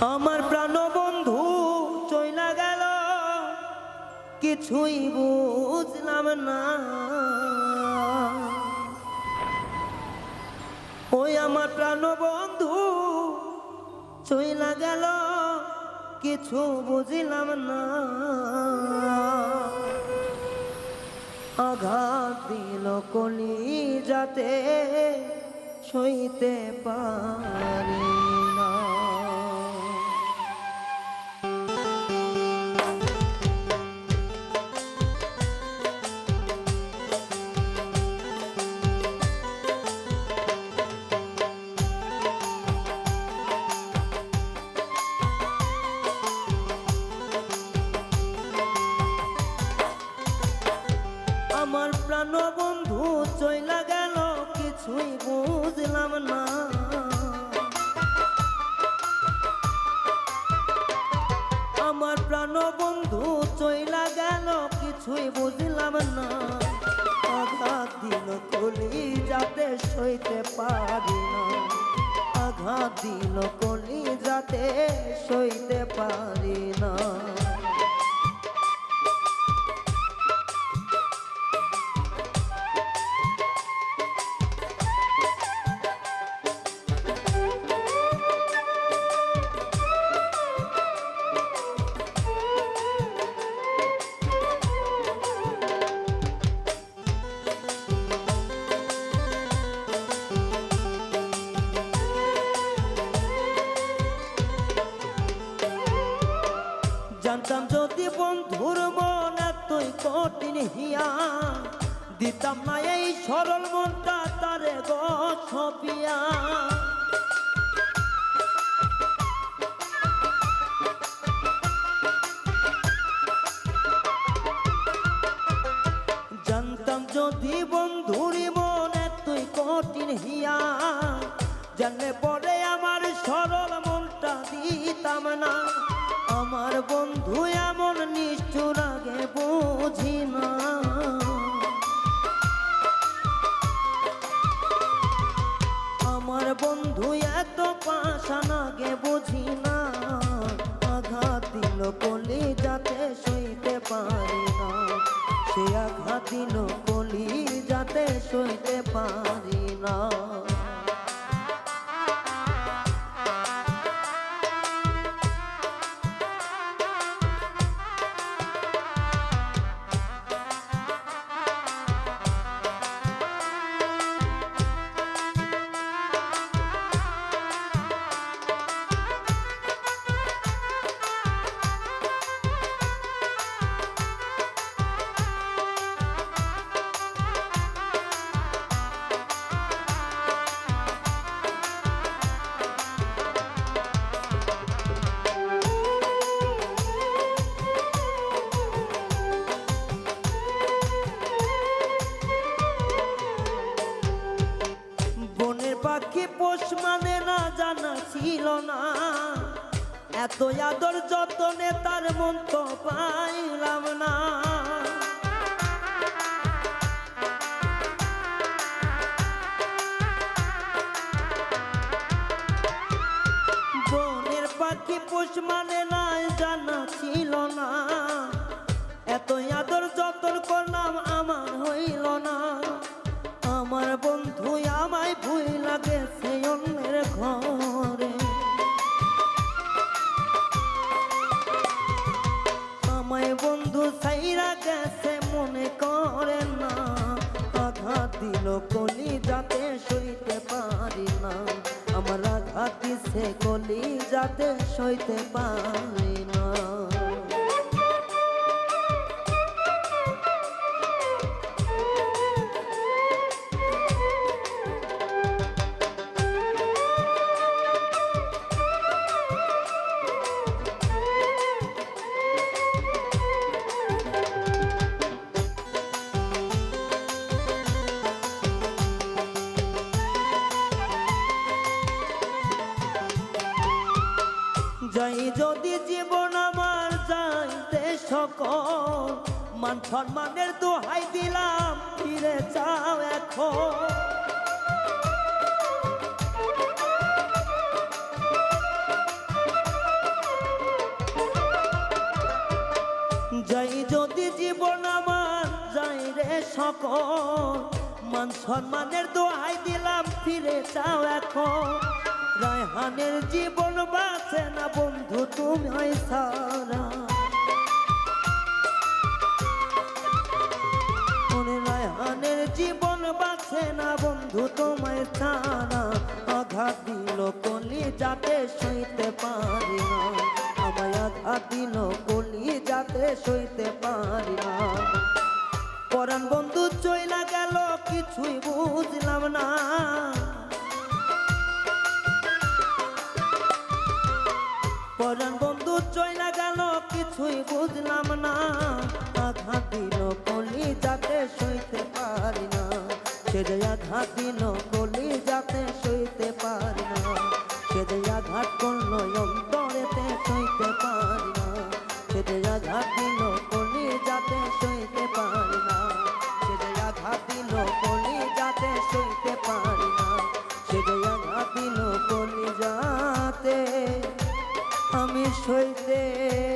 আমার প্রাণ বন্ধু চইলা গেল। কিছুই বুঝলাম না। ওই আমার প্রাণ বন্ধু চইলা গেল। কিছু বুঝলাম না। আঘাত দিল কলি যাতে সইতে পারি না। বুঝলাম না। আমার প্রাণ বন্ধু চইলা গেল, কিছুই বুঝলাম না। আঘাত দিল কলি যাতে সইতে পারি না। আঘাত দিল কলি যাতে সইতে পারি না। জানতাম যদি বন্ধুর মন এতই কঠিন হিয়া, দিতাম না এই সরল মনটা তারে গো ছপিয়া। জানতাম যদি বন্ধুর মন এতই কঠিন হিয়া, জানলে পরে আমার সরল মনটা দিতাম না। আমার বন্ধু এমন নিষ্ঠুর আগে বুঝি না। আমার বন্ধু এত পাশান আগে বুঝি না। আঘাত দিল কলি যাতে সইতে পারি না। সে আঘাত দিল কলি যাতে সইতে পারি না। পাখি পোষ মানে না জানা ছিল না। এত আদর যতনে তার মন তো পাইলাম না। বনের পাখি পোষ মানে না জানা ছিল না। এত আদর যতন করলাম আমার হইল না। আমার বন্ধু আমায় ভুই লাগে সে অন্যের ঘরে। আমায় বন্ধু সাইরা গেছে মনে করে না। আঘাত দিল কলি যাতে সইতে পারি না। আমার আঘাত দিছে কলি যাতে সইতে পারি না। জীবন আমার যাইতে সকল। মান সম্মানের দোহাই দিলাম, ফিরে চাও এখন। যাই যদি জীবন আমার, যাই রে সকল। মান সম্মানের দোহাই দিলাম, ফিরে চাও এখন। রায়হানের জীবন বাঁচে না বন্ধু, তুমি সারা। জীবন বাঁচে না বন্ধু, তোমায় ছাড়া। আঘাত দিল কলি যাতে সইতে পারি না। আমায় আঘাত দিল কলি যাতে সইতে পারি না। পরাণ বন্ধু চইলা গেল, কিছুই বুঝলাম না। পরাণ বন্ধু, চইলা গেল, কিছুই বুঝলাম না। আঘাত দিল কলি যাতে সইতে পারি না। সেরে আঘাত দিল কলি যাতে সইতে পারি না। সেরে আঘাত করল অন্তরেতে সইতে পারি না। সেরে আঘাত দিল কলি যাতে সইতে পারি না। সেরে আঘাত দিল কলি যাতে সইতে পারি না। সেরে আঘাত দিল কলি যাতে সইতে